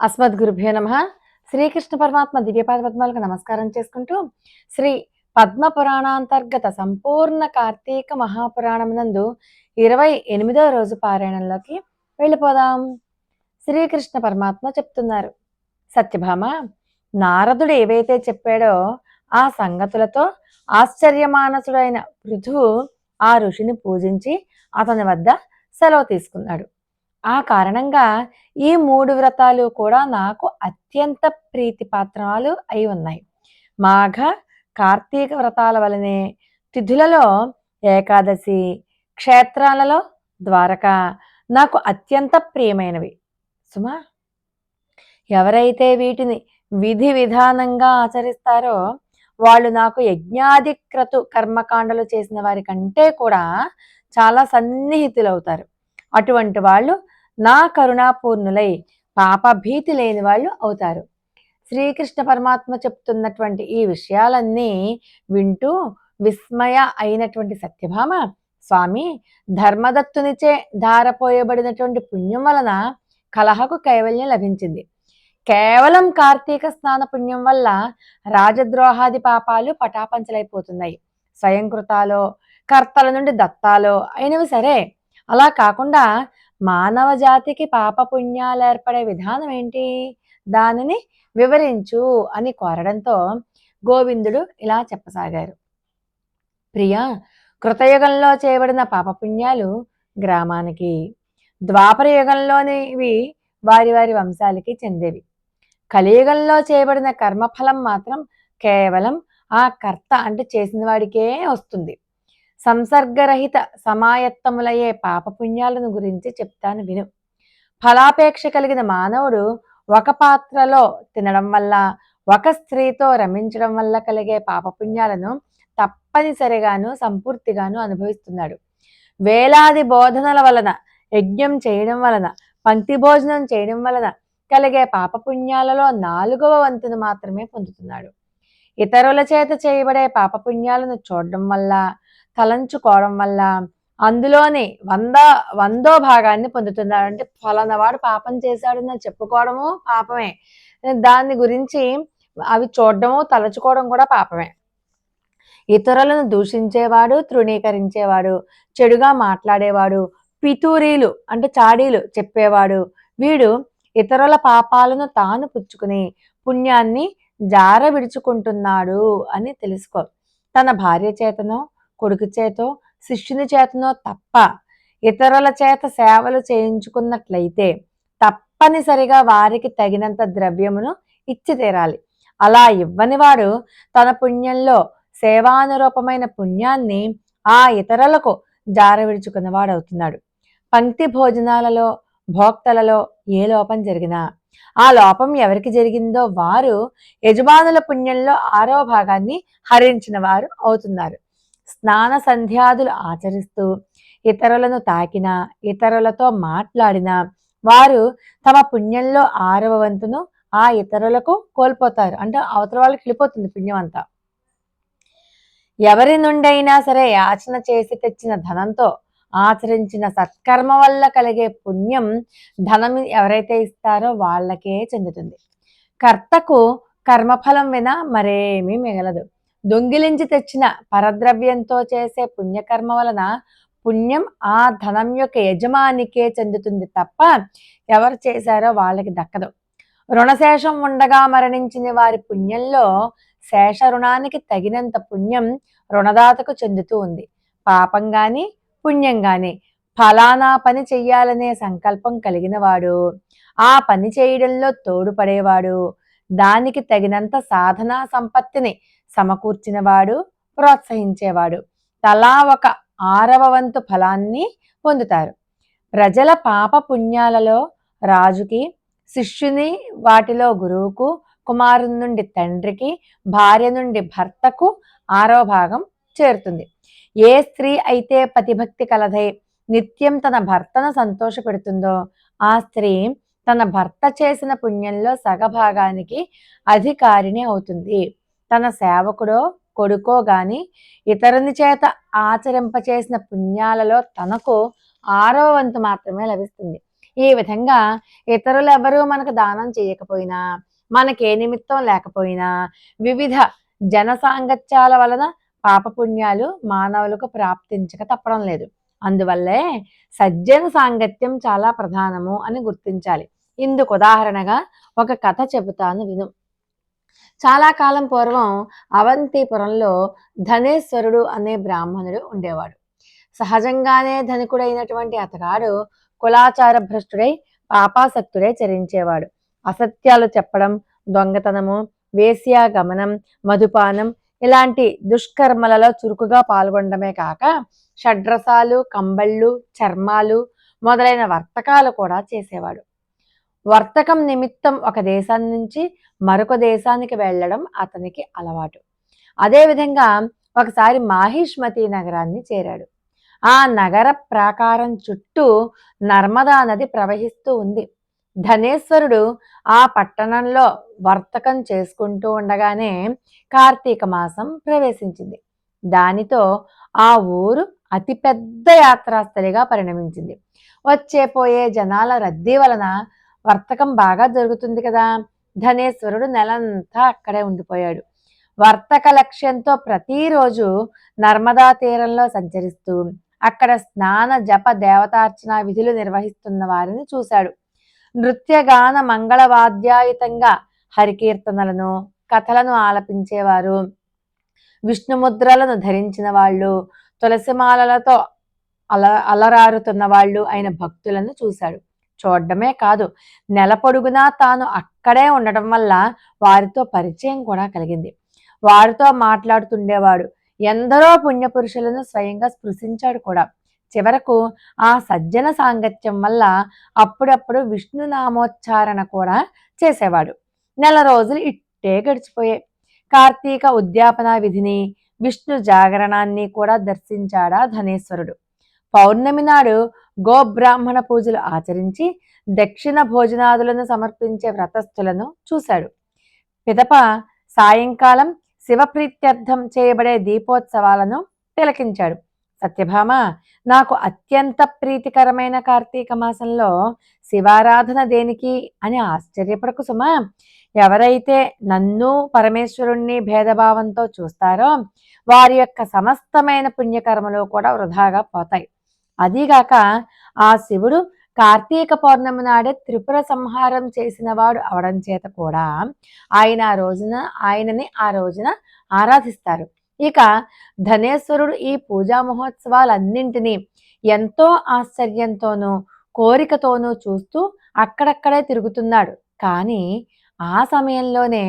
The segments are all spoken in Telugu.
అస్మద్గురుభ్యో నమ. శ్రీకృష్ణ పరమాత్మ దివ్యపాద పద్మాలకు నమస్కారం చేసుకుంటూ శ్రీ పద్మ పురాణాంతర్గత సంపూర్ణ కార్తీక మహాపురాణం నందు ఇరవై ఎనిమిదో రోజు పారాయణంలోకి వెళ్ళిపోదాం. శ్రీకృష్ణ పరమాత్మ చెప్తున్నారు. సత్యభామ నారదుడు ఏవైతే చెప్పాడో ఆ సంగతులతో ఆశ్చర్యమానసుడైన పృథువు ఆ ఋషిని పూజించి అతని వద్ద సెలవు తీసుకున్నాడు. ఆ కారణంగా ఈ మూడు వ్రతాలు కూడా నాకు అత్యంత ప్రీతిపాత్రాలు అయి ఉన్నాయి. మాఘ కార్తీక వ్రతాల వలనే తిథులలో ఏకాదశి క్షేత్రాలలో ద్వారక నాకు అత్యంత ప్రియమైనవి. సుమా ఎవరైతే వీటిని విధి విధానంగా ఆచరిస్తారో వాళ్ళు నాకు యజ్ఞాధిక్రతు కర్మకాండలు చేసిన వారి కంటే కూడా చాలా సన్నిహితులవుతారు. అటువంటి వాళ్ళు నా కరుణాపూర్ణులై పాపభీతి లేని వాళ్ళు అవుతారు. శ్రీకృష్ణ పరమాత్మ చెప్తున్నటువంటి ఈ విషయాలన్నీ వింటూ విస్మయ అయినటువంటి సత్యభామ స్వామి ధర్మదత్తునిచే ధారపోయబడినటువంటి పుణ్యం వలన కలహకు కైవల్యం లభించింది. కేవలం కార్తీక స్నాన పుణ్యం వల్ల రాజద్రోహాది పాపాలు పటాపంచలైపోతున్నాయి. స్వయంకృతాలో కర్తల నుండి దత్తాలో అయినవి సరే. అలా కాకుండా మానవ జాతికి పాపపుణ్యాలు ఏర్పడే విధానం ఏంటి? దానిని వివరించు అని కోరడంతో గోవిందుడు ఇలా చెప్పసాగారు. ప్రియ కృతయుగంలో చేయబడిన పాపపుణ్యాలు గ్రామానికి ద్వాపర యుగంలోనివి వారి వారి వంశాలకి చెందేవి. కలియుగంలో చేయబడిన కర్మఫలం మాత్రం కేవలం ఆ కర్త అంటే చేసిన వాడికే వస్తుంది. సంసర్గరహిత సమాయత్తములయ్యే పాపపుణ్యాలను గురించి చెప్తాను విను. ఫలాపేక్ష కలిగిన మానవుడు ఒక పాత్రలో తినడం వల్ల ఒక స్త్రీతో రమించడం వల్ల కలిగే పాపపుణ్యాలను తప్పనిసరిగాను సంపూర్తిగాను అనుభవిస్తున్నాడు. వేలాది బోధనల వలన యజ్ఞం చేయడం వలన పంక్తి భోజనం చేయడం వలన కలిగే పాపపుణ్యాలలో నాలుగవ వంతును మాత్రమే పొందుతున్నాడు. ఇతరుల చేత చేయబడే పాపపుణ్యాలను చూడడం వల్ల తలంచుకోవడం వల్ల అందులోనే వంద వందో భాగాన్ని పొందుతున్నాడు అంటే ఫలానవాడు పాపం చేశాడు అని చెప్పుకోవడము పాపమే. దాని గురించి అవి చూడడము తలచుకోవడం కూడా పాపమే. ఇతరులను దూషించేవాడు తృణీకరించేవాడు చెడుగా మాట్లాడేవాడు పితూరీలు అంటే చాడీలు చెప్పేవాడు. వీడు ఇతరుల పాపాలను తాను పుచ్చుకుని పుణ్యాన్ని జార విడుచుకుంటున్నాడు అని తెలుసుకో. తన భార్య చేతనో కొడుకు చేతో శిష్యుని చేతనో తప్ప ఇతరుల చేత సేవలు చేయించుకున్నట్లయితే తప్పనిసరిగా వారికి తగినంత ద్రవ్యమును ఇచ్చి తీరాలి. అలా ఇవ్వని వాడు తన పుణ్యంలో సేవానురూపమైన పుణ్యాన్ని ఆ ఇతరులకు జారవిడుచుకున్నవాడవుతున్నాడు పంక్తి భోజనాలలో భోక్తలలో ఏ లోపం జరిగినా ఆ లోపం ఎవరికి జరిగిందో వారు యజమానుల పుణ్యంలో ఆరో భాగాన్ని హరించిన వారు అవుతున్నారు. స్నాన సంధ్యాదులు ఆచరిస్తూ ఇతరులను తాకినా ఇతరులతో మాట్లాడినా వారు తమ పుణ్యంలో ఆరవ వంతును ఆ ఇతరులకు కోల్పోతారు. అంటే అవతల వాళ్ళకి వెళ్ళిపోతుంది పుణ్యం అంతా. ఎవరి నుండైనా సరే యాచన చేసి తెచ్చిన ధనంతో ఆచరించిన సత్కర్మ వల్ల కలిగే పుణ్యం ధనం ఎవరైతే ఇస్తారో వాళ్ళకే చెందుతుంది. కర్తకు కర్మఫలం విన మరేమీ మిగలదు. దొంగిలించి తెచ్చిన పరద్రవ్యంతో చేసే పుణ్యకర్మ వలన పుణ్యం ఆ ధనం యొక్క యజమానికే చెందుతుంది తప్ప ఎవరు చేశారో వాళ్ళకి దక్కదు. రుణశేషం ఉండగా మరణించిన వారి పుణ్యంలో శేష రుణానికి తగినంత పుణ్యం రుణదాతకు చెందుతూ ఉంది. పాపం గాని పుణ్యం గాని ఫలానా పని చెయ్యాలనే సంకల్పం కలిగినవాడు ఆ పని చేయడంలో తోడుపడేవాడు దానికి తగినంత సాధనా సంపత్తిని సమకూర్చినవాడు ప్రోత్సహించేవాడు. తలా ఒక ఆరవ వంతు ఫలాన్ని పొందుతారు. ప్రజల పాప పుణ్యాలలో రాజుకి శిష్యుని వాటిలో గురువుకు కుమారుని నుండి తండ్రికి భార్య నుండి భర్తకు ఆరవ భాగం చేరుతుంది. ఏ స్త్రీ అయితే పతిభక్తి కలదై నిత్యం తన భర్తను సంతోషపెడుతుందో ఆ స్త్రీ తన భర్త చేసిన పుణ్యంలో సగభాగానికి అధికారిని అవుతుంది. తన సేవకుడో కొడుకో గాని ఇతరుని చేత ఆచరింపచేసిన పుణ్యాలలో తనకు ఆరవ వంతు మాత్రమే లభిస్తుంది. ఈ విధంగా ఇతరులు ఎవరూ మనకు దానం చేయకపోయినా మనకే నిమిత్తం లేకపోయినా వివిధ జన సాంగత్యాల వలన పాపపుణ్యాలు మానవులకు ప్రాప్తించక తప్పడం లేదు. అందువల్లే సజ్జన సాంగత్యం చాలా ప్రధానము అని గుర్తించాలి. ఇందుకు ఉదాహరణగా ఒక కథ చెబుతాను విను. చాలా కాలం పూర్వం అవంతిపురంలో ధనేశ్వరుడు అనే బ్రాహ్మణుడు ఉండేవాడు. సహజంగానే ధనికుడైనటువంటి అతగాడు కులాచార భ్రష్టుడై పాపాసక్తుడై చరించేవాడు. అసత్యాలు చెప్పడం దొంగతనము వేశ్యాగమనం మధుపానం ఇలాంటి దుష్కర్మలలో చురుకుగా పాల్గొనడమే కాక షడ్రసాలు కంబళ్ళు చర్మాలు మొదలైన వర్తకాలు కూడా చేసేవాడు. వర్తకం నిమిత్తం ఒక దేశం నుంచి మరొక దేశానికి వెళ్ళడం అతనికి అలవాటు. అదేవిధంగా ఒకసారి మాహిష్మతి నగరాన్ని చేరాడు. ఆ నగర ప్రాకారం చుట్టూ నర్మదా నది ప్రవహిస్తూ ఉంది. ధనేశ్వరుడు ఆ పట్టణంలో వర్తకం చేసుకుంటూ ఉండగానే కార్తీక మాసం ప్రవేశించింది. దానితో ఆ ఊరు అతిపెద్ద యాత్రాస్థలిగా పరిణమించింది. వచ్చే పోయే జనాల రద్దీ వలన వర్తకం బాగా జరుగుతుంది కదా. ధనేశ్వరుడు నెలంతా అక్కడే ఉండిపోయాడు. వర్తక లక్ష్యంతో ప్రతిరోజు నర్మదా తీరంలో సంచరిస్తూ అక్కడ స్నాన జప దేవతార్చన విధులు నిర్వహిస్తున్న వారిని చూశాడు. నృత్యగాన మంగళవాద్యాయుతంగా హరికీర్తనలను కథలను ఆలపించేవారు. విష్ణుముద్రలను ధరించిన వాళ్ళు తులసిమాలలతో అల అలరారుతున్న వాళ్ళు అయిన భక్తులను చూశాడు. చూడడమే కాదు. నెల పొడుగునా తాను అక్కడే ఉండటం వల్ల వారితో పరిచయం కూడా కలిగింది. వారితో మాట్లాడుతుండేవాడు. ఎందరో పుణ్యపురుషులను స్వయంగా స్పృశించాడు కూడా. చివరకు ఆ సజ్జన సాంగత్యం వల్ల అప్పుడప్పుడు విష్ణు నామోచ్చారణ కూడా చేసేవాడు. నెల రోజులు ఇట్టే గడిచిపోయాయి. కార్తీక ఉద్యాపన విధిని విష్ణు జాగరణాన్ని కూడా దర్శించాడా ధనేశ్వరుడు. పౌర్ణమి నాడు గోబ్రాహ్మణ పూజలు ఆచరించి దక్షిణ భోజనాదులను సమర్పించే వ్రతస్థులను చూశాడు. పిదప సాయంకాలం శివప్రీత్యర్థం చేయబడే దీపోత్సవాలను తిలకించాడు. సత్యభామ నాకు అత్యంత ప్రీతికరమైన కార్తీక మాసంలో శివారాధన దేనికి అని ఆశ్చర్యపడకు సుమా. ఎవరైతే నన్ను పరమేశ్వరుణ్ణి భేదభావంతో చూస్తారో వారి యొక్క సమస్తమైన పుణ్యకర్మలు కూడా వృధాగా పోతాయి. అదీగాక ఆ శివుడు కార్తీక పౌర్ణమి నాడే త్రిపుర సంహారం చేసిన వాడు అవడం చేత కూడా ఆయన ఆ రోజున ఆయనని ఆ రోజున ఆరాధిస్తారు. ఇక ధనేశ్వరుడు ఈ పూజా మహోత్సవాలన్నింటినీ ఎంతో ఆశ్చర్యంతోనూ కోరికతోనూ చూస్తూ అక్కడక్కడే తిరుగుతున్నాడు. కానీ ఆ సమయంలోనే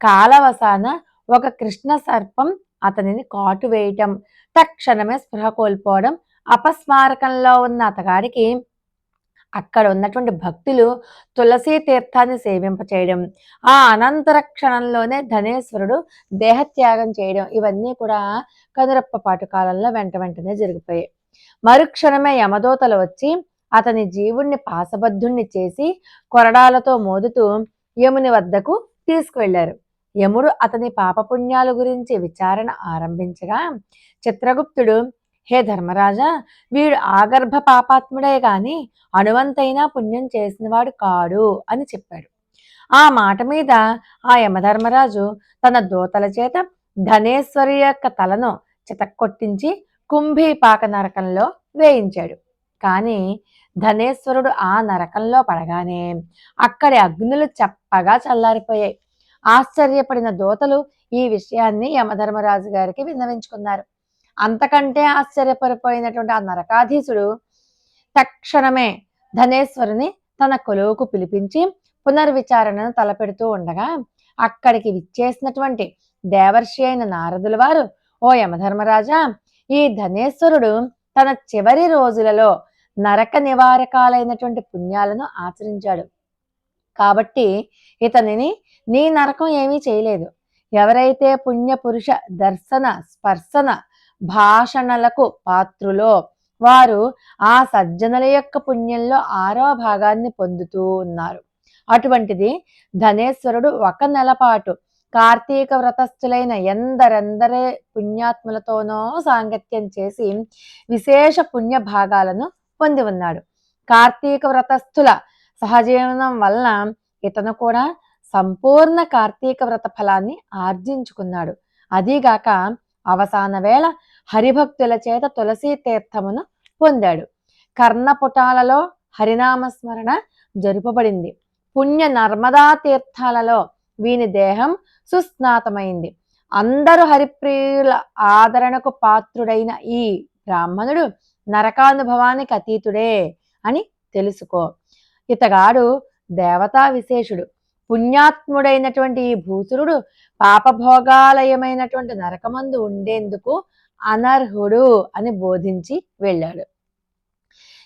కాలవసాన ఒక కృష్ణ సర్పం అతనిని కాటు వేయటం తక్షణమే స్పృహ కోల్పోవడం అపస్మారకంలో ఉన్న అతగాడికి అక్కడ ఉన్నటువంటి భక్తులు తులసీ తీర్థాన్ని సేవింపచేయడం ఆ అనంతర క్షణంలోనే ధనేశ్వరుడు దేహత్యాగం చేయడం ఇవన్నీ కూడా కనురప్ప పాటు కాలంలో వెంట వెంటనే జరిగిపోయాయి. మరుక్షణమే యమదోతలు వచ్చి అతని జీవుణ్ణి పాసబద్ధుణ్ణి చేసి కొరడాలతో మోదుతూ యముని వద్దకు తీసుకువెళ్ళారు యముడు అతని పాపపుణ్యాల గురించి విచారణ ఆరంభించగా చిత్రగుప్తుడు హే ధర్మరాజా వీడు ఆగర్భ పాపాత్ముడే గాని అణువంతైనా పుణ్యం చేసినవాడు కాడు అని చెప్పాడు. ఆ మాట మీద ఆ యమధర్మరాజు తన దూతల చేత ధనేశ్వరి యొక్క తలను చితక్కొట్టించి కుంభీపాక నరకంలో వేయించాడు. కానీ ధనేశ్వరుడు ఆ నరకంలో పడగానే అక్కడి అగ్నులు చప్పగా చల్లారిపోయాయి. ఆశ్చర్యపడిన దూతలు ఈ విషయాన్ని యమధర్మరాజు గారికి విన్నవించుకున్నారు. అంతకంటే ఆశ్చర్యపడిపోయినటువంటి ఆ నరకాధీశుడు తక్షణమే ధనేశ్వరుని తన కొలువుకు పిలిపించి పునర్విచారణను తలపెడుతూ ఉండగా అక్కడికి విచ్చేసినటువంటి దేవర్షి అయిన నారదుల వారు ఓ యమధర్మరాజా ఈ ధనేశ్వరుడు తన చివరి రోజులలో నరక నివారకాలైనటువంటి పుణ్యాలను ఆచరించాడు. కాబట్టి ఇతనిని నీ నరకం ఏమీ చేయలేదు. ఎవరైతే పుణ్య పురుష దర్శన స్పర్శన భాషణలకు పాత్రులో వారు ఆ సజ్జనుల యొక్క పుణ్యంలో ఆరో భాగాన్ని పొందుతూ ఉన్నారు. అటువంటిది ధనేశ్వరుడు ఒక నెల పాటు కార్తీక వ్రతస్థులైన ఎందరెందరే పుణ్యాత్ములతోనో సాంగత్యం చేసి విశేష పుణ్య భాగాలను పొంది ఉన్నాడు. కార్తీక వ్రతస్థుల సహజీవనం వలన ఇతను కూడా సంపూర్ణ కార్తీక వ్రత ఫలాన్ని ఆర్జించుకున్నాడు. అదీగాక అవసాన వేళ హరిభక్తుల చేత తులసీ తీర్థమును పొందాడు. కర్ణపుటాలలో హరినామస్మరణ జరుపబడింది. పుణ్య నర్మదా తీర్థాలలో వీని దేహం సుస్నాతమైంది. అందరు హరిప్రియుల ఆదరణకు పాత్రుడైన ఈ బ్రాహ్మణుడు నరకానుభవానికి అతీతుడే అని తెలుసుకో. ఇతగాడు దేవతా విశేషుడు. పుణ్యాత్ముడైనటువంటి ఈ భూసురుడు పాపభోగాలయమైనటువంటి నరకమందు ఉండేందుకు అనర్హుడు అని బోధించి వెళ్ళాడు.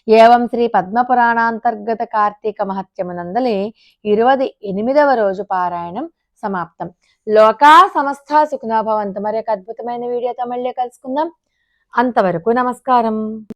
ఏవం శ్రీ పద్మపురాణాంతర్గత కార్తీక మహత్యమునందలి ఇరవది ఎనిమిదవ రోజు పారాయణం సమాప్తం. లోకా సమస్త సుఖనాభవంతు మరి ఒక అద్భుతమైన వీడియోతో మళ్ళీ కలుసుకుందాం. అంతవరకు నమస్కారం.